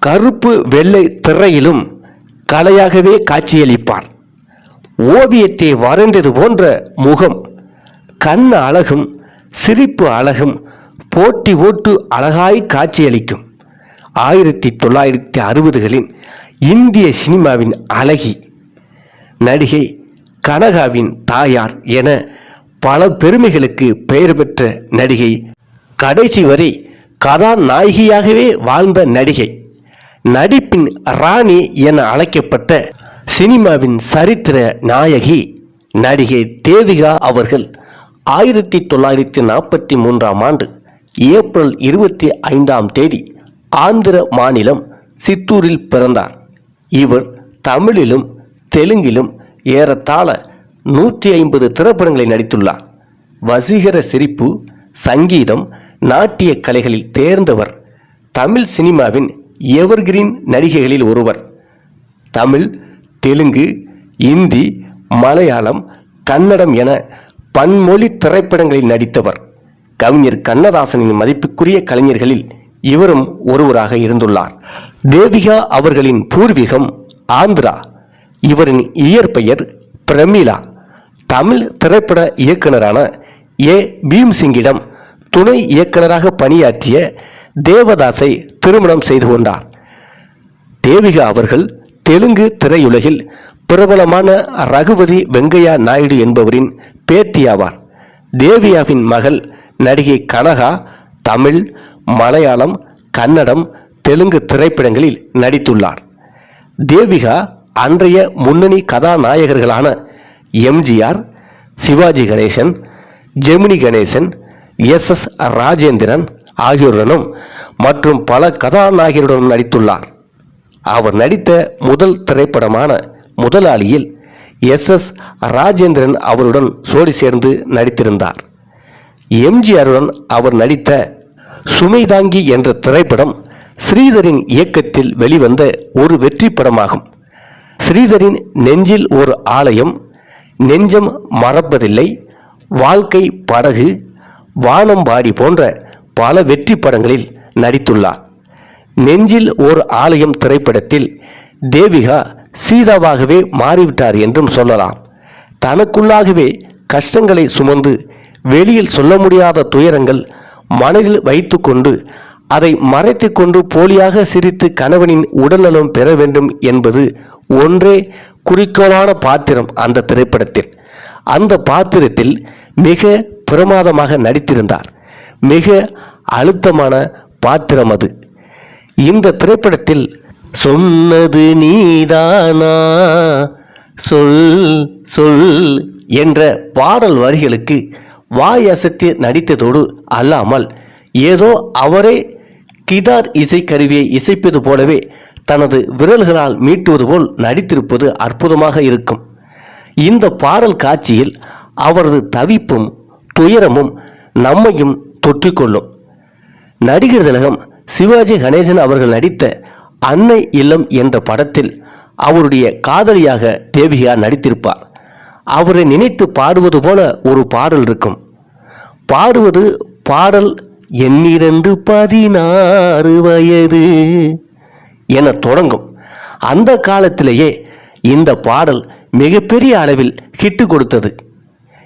கருப்பு வெள்ளை திரையிலும் கலையாகவே காட்சியளிப்பார். ஓவியத்தை வரைந்தது போன்ற முகம் கண் அழகும் சிரிப்பு அழகும் போட்டி ஓட்டு அழகாய் காட்சியளிக்கும். ஆயிரத்தி தொள்ளாயிரத்தி அறுபதுகளின் இந்திய சினிமாவின் அழகி நடிகை கனகாவின் தாயார் என பல பெருமைகளுக்கு பெயர் பெற்ற நடிகை. கடைசி வரை கதாநாயகியாகவே வாழ்ந்த நடிகை. நடிப்பின் ராணி என அழைக்கப்பட்ட சினிமாவின் சரித்திர நாயகி நடிகை தேவிகா அவர்கள் ஆயிரத்தி தொள்ளாயிரத்தி நாற்பத்தி மூன்றாம் ஆண்டு ஏப்ரல் இருபத்தி ஐந்தாம் தேதி ஆந்திர மாநிலம் சித்தூரில் பிறந்தார். இவர் தமிழிலும் தெலுங்கிலும் ஏறத்தாழ நூற்றி ஐம்பது திரைப்படங்களில் நடித்துள்ளார். வசீகர சிரிப்பு சங்கீதம் நாட்டிய கலைகளில் தேர்ந்தவர். தமிழ் சினிமாவின் எவர்கிரீன் நடிகைகளில் ஒருவர். தமிழ் தெலுங்கு இந்தி மலையாளம் கன்னடம் என பன்மொழி திரைப்படங்களில் நடித்தவர். கவிஞர் கண்ணதாசனின் மதிப்புக்குரிய கலைஞர்களில் இவரும் ஒருவராக இருந்துள்ளார். தேவிகா அவர்களின் பூர்வீகம் ஆந்திரா. இவரின் இயற்பெயர் பிரமிளா. தமிழ் திரைப்பட இயக்குனரான ஏ. பீம்சிங்கிடம் துணை இயக்குனராக பணியாற்றிய தேவதாஸை திருமணம் செய்து கொண்டார். தேவிகா அவர்கள் தெலுங்கு திரையுலகில் பிரபலமான ரகுபதி வெங்கையா நாயுடு என்பவரின் பேத்தியாவார் தேவியாவின் மகள் நடிகை கனகா தமிழ் மலையாளம் கன்னடம் தெலுங்கு திரைப்படங்களில் நடித்துள்ளார். தேவிகா அன்றைய முன்னணி கதாநாயகர்களான எம்ஜிஆர் சிவாஜி கணேசன் ஜெமினி கணேசன் எஸ் எஸ் ராஜேந்திரன் ஆகியோருடனும் மற்றும் பல கதாநாயகருடனும் நடித்துள்ளார். அவர் நடித்த முதல் திரைப்படமான முதலாளியில் எஸ். எஸ். ராஜேந்திரன் அவருடன் சோடி சேர்ந்து நடித்திருந்தார். எம்ஜிஆருடன் அவர் நடித்த சுமைதாங்கி என்ற திரைப்படம் ஸ்ரீதரின் இயக்கத்தில் வெளிவந்த ஒரு வெற்றி படமாகும். ஸ்ரீதரின் நெஞ்சில் ஒரு ஆலயம் நெஞ்சம் மறப்பதில்லை வாழ்க்கை படகு வானம்பாடி போன்ற பல வெற்றி படங்களில் நடித்துள்ளார். நெஞ்சில் ஒரு ஆலயம் திரைப்படத்தில் தேவிகா சீதாவாகவே மாறிவிட்டார் என்றும் சொல்லலாம். தனக்குள்ளாகவே கஷ்டங்களை சுமந்து வெளியில் சொல்ல முடியாத துயரங்கள் மனதில் வைத்துக்கொண்டு அதை மறைத்துக்கொண்டு போலியாக சிரித்து கணவனின் உடல்நலம் பெற வேண்டும் என்பது ஒன்றே குறிக்கோளான பாத்திரம் அந்த திரைப்படத்தில். அந்த பாத்திரத்தில் மிக பிரமாதமாக நடித்திருந்தார். மிக அழுத்தமான பாத்திரம் அது. இந்த திரைப்படத்தில் சொன்னது நீதானா? சொல் சொல் என்ற பாடல் வரிகளுக்கு வாய் அசைத்து நடித்ததோடு அல்லாமல் ஏதோ அவரே கிதார் இசைக்கருவியை இசைப்பது போலவே தனது விரல்களால் மீட்டுவது போல் நடித்திருப்பது அற்புதமாக இருக்கும். இந்த பாடல் காட்சியில் அவரது தவிப்பும் துயரமும் நம்மையும் தொற்றிக்கொள்ளும். நடிகர் திலகம் சிவாஜி கணேசன் அவர்கள் நடித்த அன்னை இல்லம் என்ற படத்தில் அவருடைய காதலியாக தேவிகா நடித்திருப்பார். அவரை நினைத்து பாடுவது போல ஒரு பாடல் இருக்கும். பாடுவது பாடல் எண்ணிரண்டு பதினாறு வயது என தொடங்கும். அந்த காலத்திலேயே இந்த பாடல் மிகப்பெரிய அளவில் ஹிட்டு கொடுத்தது.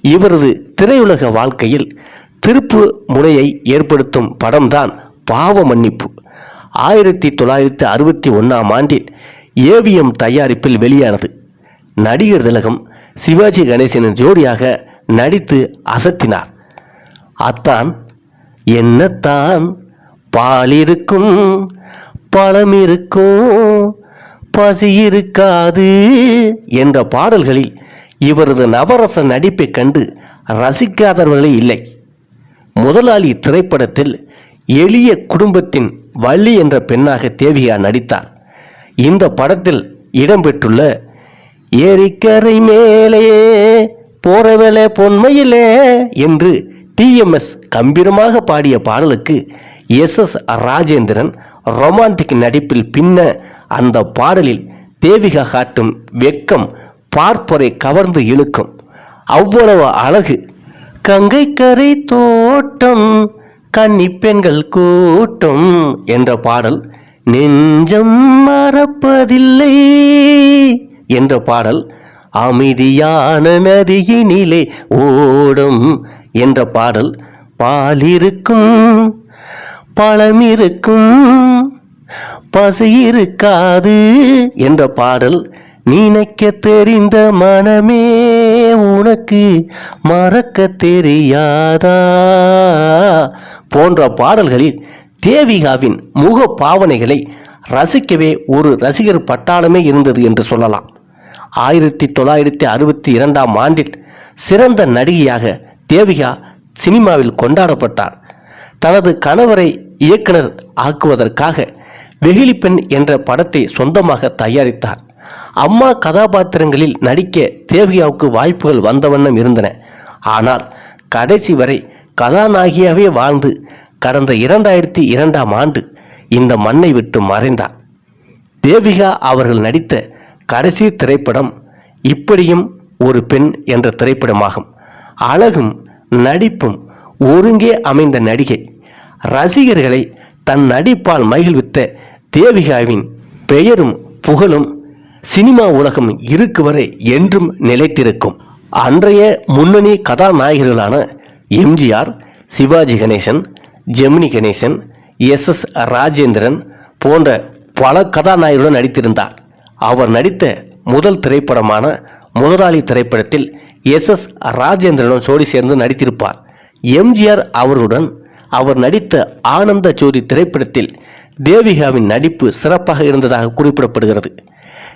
இவரது திரையுலக வாழ்க்கையில் திருப்பு முனையை ஏற்படுத்தும் படம்தான் பாவ மன்னிப்பு. ஆயிரத்தி தொள்ளாயிரத்தி அறுபத்தி ஒன்றாம் ஆண்டில் ஏவிஎம் தயாரிப்பில் வெளியானது. நடிகர் திலகம் சிவாஜி கணேசனின் ஜோடியாக நடித்து அசத்தினார். அத்தான் என்னத்தான்? பால் இருக்கும் பழம் இருக்கும் பசி இருக்காது என்ற பாடல்களில் இவரது நவரச நடிப்பைக் கண்டு ரசிக்காதவர்களே இல்லை. முதலாளி திரைப்படத்தில் எளிய குடும்பத்தின் வள்ளி என்ற பெண்ணாக தேவிகா நடித்தார். இந்த படத்தில் இடம்பெற்றுள்ள ஏரிக்கரை மேலே போறவேளை பொன்மையிலே என்று டிஎம்எஸ் கம்பீரமாக பாடிய பாடலுக்கு எஸ். எஸ். ராஜேந்திரன் ரொமான்டிக் நடிப்பில் பின்ன அந்த பாடலில் தேவிகா காட்டும் வெட்கம் பார்ப்பரை கவர்ந்து இழுக்கும். அவ்வளவு அழகு கங்கை கரை தோட்டம் கன்னி பெண்கள் கூட்டம் என்ற பாடல் நெஞ்சம் மறப்பதில்லை என்ற பாடல் அமைதியான நதியினிலே ஓடும் என்ற பாடல் பாலிருக்கும் பழமிருக்கும் பசி இருக்காது என்ற பாடல் நினைக்க தெரிந்த மனமே. உனக்கு மறக்க தெரியாதா? போன்ற பாடல்களில் தேவிகாவின் முக பாவனைகளை ரசிக்கவே ஒரு ரசிகர் பட்டாளமே இருந்தது என்று சொல்லலாம். ஆயிரத்தி தொள்ளாயிரத்தி அறுபத்தி இரண்டாம் ஆண்டில் சிறந்த நடிகையாக தேவிகா சினிமாவில் கொண்டாடப்பட்டார். தனது கணவரை இயக்குனர் ஆக்குவதற்காக வெகுளி பெண் என்ற படத்தை சொந்தமாக தயாரித்தார். அம்மா கதாபாத்திரங்களில் நடிக்க தேவிகாவுக்கு வாய்ப்புகள் வந்த வண்ணம் இருந்தன. ஆனால் கடைசி வரை கதாநாயகியாகவே வாழ்ந்து கடந்த இரண்டாயிரத்தி இரண்டாம் ஆண்டு இந்த மண்ணை விட்டு மறைந்தார். தேவிகா அவர்கள் நடித்த கடைசி திரைப்படம் இப்படியும் ஒரு பெண் என்ற திரைப்படமாகும். அழகும் நடிப்பும் ஒருங்கே அமைந்த நடிகை. ரசிகர்களை தன் நடிப்பால் மகிழ்வித்த தேவிகாவின் பெயரும் புகழும் சினிமா உலகம் இருக்கு வரை என்றும் நிலைத்திருக்கும். அன்றைய முன்னணி கதாநாயகர்களான எம்ஜிஆர் சிவாஜி கணேசன் ஜெமினி கணேசன் எஸ் எஸ் ராஜேந்திரன் போன்ற பல கதாநாயகருடன் நடித்திருந்தார். அவர் நடித்த முதல் திரைப்படமான முதலாளி திரைப்படத்தில் எஸ் எஸ் ராஜேந்திரனுடன் சோடி சேர்ந்து நடித்திருப்பார். எம்ஜிஆர் அவருடன் அவர் நடித்த ஆனந்த ஜோதி திரைப்படத்தில் தேவிகாவின் நடிப்பு சிறப்பாக இருந்ததாக குறிப்பிடப்படுகிறது.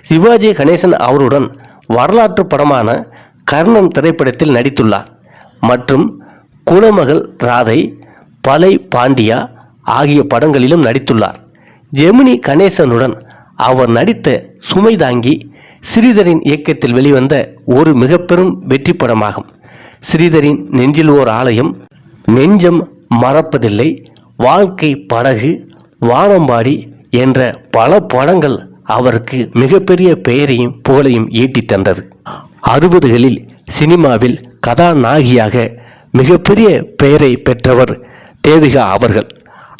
சிவாஜி கணேசன் அவருடன் வரலாற்று படமான கர்ணன் திரைப்படத்தில் நடித்துள்ளார் மற்றும் குலமகள் ராதை பலை பாண்டியா ஆகிய படங்களிலும் நடித்துள்ளார். ஜெமினி கணேசனுடன் அவர் நடித்த சுமை தாங்கி ஸ்ரீதரின் இயக்கத்தில் வெளிவந்த ஒரு மிக பெரும் வெற்றி படமாகும். ஸ்ரீதரின் நெஞ்சில் ஓர் ஆலயம் நெஞ்சம் மறப்பதில்லை வாழ்க்கை படகு வானம்பாடி என்ற பல படங்கள் அவருக்கு மிகப்பெரிய பெயரையும் புகழையும் ஈட்டித் தந்தது. அறுபதுகளில் சினிமாவில் கதாநாயகியாக மிகப்பெரிய பெயரை பெற்றவர் தேவிகா அவர்கள்.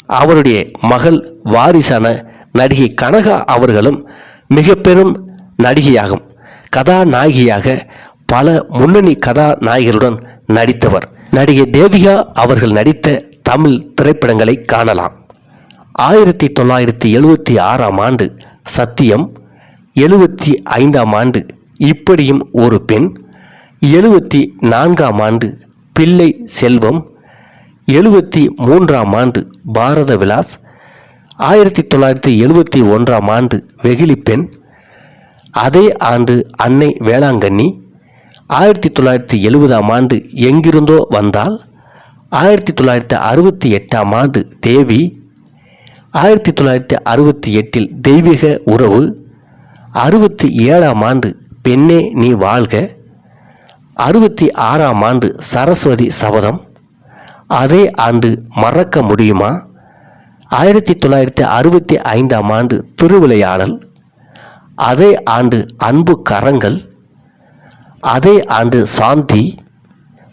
அவருடைய மகள் வாரிசான நடிகை கனகா அவர்களும் மிக பெரும் நடிகையாகும். கதாநாயகியாக பல முன்னணி கதாநாயகருடன் நடித்தவர். நடிகை தேவிகா அவர்கள் நடித்த தமிழ் திரைப்படங்களை காணலாம். ஆயிரத்தி தொள்ளாயிரத்தி எழுவத்தி ஆறாம் ஆண்டு சத்தியம் எழுபத்தி ஐந்தாம் ஆண்டு. இப்படியும் ஒரு பெண். எழுபத்தி நான்காம் ஆண்டு பிள்ளை செல்வம். எழுபத்தி மூன்றாம் ஆண்டு பாரத விலாஸ். ஆயிரத்தி தொள்ளாயிரத்தி எழுபத்தி ஒன்றாம் ஆண்டு வெகுளி பெண். அதே ஆண்டு அன்னை வேளாங்கண்ணி. ஆயிரத்தி தொள்ளாயிரத்தி எழுபதாம் ஆண்டு எங்கிருந்தோ வந்தால் ஆயிரத்தி தொள்ளாயிரத்தி அறுபத்தி எட்டாம் ஆண்டு தேவி. ஆயிரத்தி தொள்ளாயிரத்தி அறுபத்தி எட்டில் தெய்வீக உறவு அறுபத்தி ஏழாம் ஆண்டு பெண்ணே நீ வாழ்க அறுபத்தி ஆறாம் ஆண்டு சரஸ்வதி சபதம் அதே ஆண்டு மறக்க முடியுமா? ஆயிரத்தி தொள்ளாயிரத்தி அறுபத்தி ஐந்தாம் ஆண்டு திருவிளையாடல் அதே ஆண்டு அன்பு கரங்கள் அதே ஆண்டு சாந்தி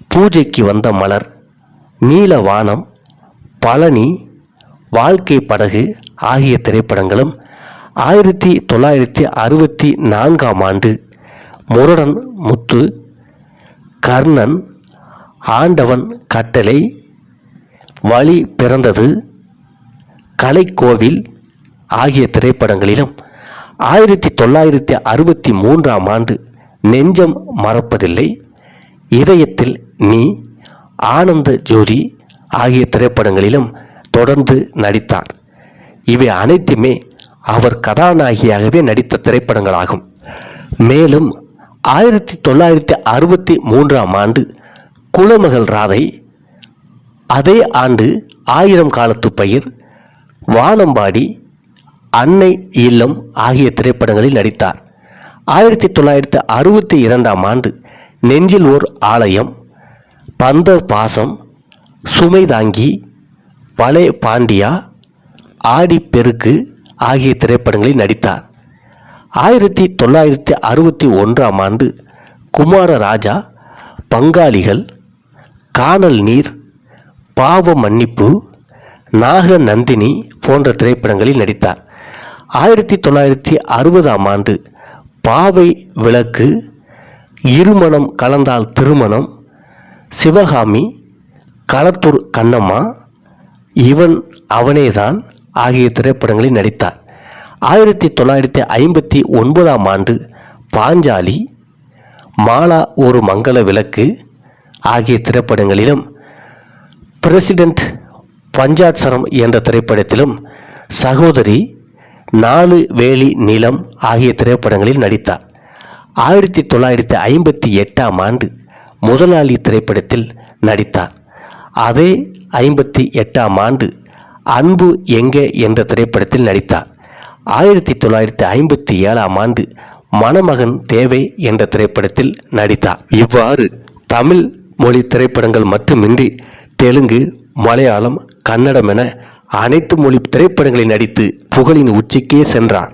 பூஜைக்கு வந்த மலர் நீல வானம் பழனி வாழ்க்கை படகு ஆகிய திரைப்படங்களும் ஆயிரத்தி தொள்ளாயிரத்தி அறுபத்தி நான்காம் ஆண்டு முரடன் முத்து கர்ணன் ஆண்டவன் கட்டளை வழி பிறந்தது கலைக்கோவில் ஆகிய திரைப்படங்களிலும் ஆயிரத்தி தொள்ளாயிரத்தி அறுபத்தி மூன்றாம் ஆண்டு நெஞ்சம் மறப்பதில்லை இதயத்தில் நீ ஆனந்த ஜோதி ஆகிய திரைப்படங்களிலும் தொடர்ந்து நடித்தார். இவை அனைத்துமே அவர் கதாநாயகியாகவே நடித்த திரைப்படங்களாகும். மேலும் ஆயிரத்தி தொள்ளாயிரத்தி அறுபத்தி மூன்றாம் ஆண்டு குலமகள் ராதை அதே ஆண்டு ஆயிரம் காலத்து பயிர் வானம்பாடி அன்னை இல்லம் ஆகிய திரைப்படங்களில் நடித்தார். ஆயிரத்தி தொள்ளாயிரத்தி அறுபத்தி இரண்டாம் ஆண்டு நெஞ்சில் ஓர் ஆலயம் பந்த பாசம் சுமை தாங்கி பலே பாண்டியா ஆடி பெருக்கு ஆகிய திரைப்படங்களில் நடித்தார். ஆயிரத்தி தொள்ளாயிரத்தி அறுபத்தி ஒன்றாம் ஆண்டு குமார ராஜா பங்காளிகள் காணல் நீர் பாவ மன்னிப்பு நாக நந்தினி போன்ற திரைப்படங்களில் நடித்தார். ஆயிரத்தி தொள்ளாயிரத்தி அறுபதாம் ஆண்டு பாவை விளக்கு இருமணம் கலந்தால் திருமணம் சிவகாமி களத்தூர் கண்ணம்மா இவன் அவனேதான் ஆகிய திரைப்படங்களில் நடித்தார். ஆயிரத்தி தொள்ளாயிரத்தி ஐம்பத்தி ஒன்பதாம் ஆண்டு பாஞ்சாலி மாலா ஒரு மங்கள விளக்கு ஆகிய திரைப்படங்களிலும் பிரசிடென்ட் பஞ்சாட்சரம் என்ற திரைப்படத்திலும் சகோதரி நாலு வேலி நிலம் ஆகிய திரைப்படங்களில் நடித்தார். ஆயிரத்தி தொள்ளாயிரத்தி ஐம்பத்தி எட்டாம் ஆண்டு முதலாளி திரைப்படத்தில் நடித்தார். அதே ஐம்பத்தி எட்டாம் ஆண்டு அன்பு எங்கே என்ற திரைப்படத்தில் நடித்தார். ஆயிரத்தி தொள்ளாயிரத்தி ஐம்பத்தி ஏழாம் ஆண்டு மணமகன் தேவை என்ற திரைப்படத்தில் நடித்தார். இவ்வாறு தமிழ் மொழி திரைப்படங்கள் மட்டுமின்றி தெலுங்கு மலையாளம் கன்னடம் என அனைத்து மொழி திரைப்படங்களில் நடித்து புகழின் உச்சிக்கே சென்றான்.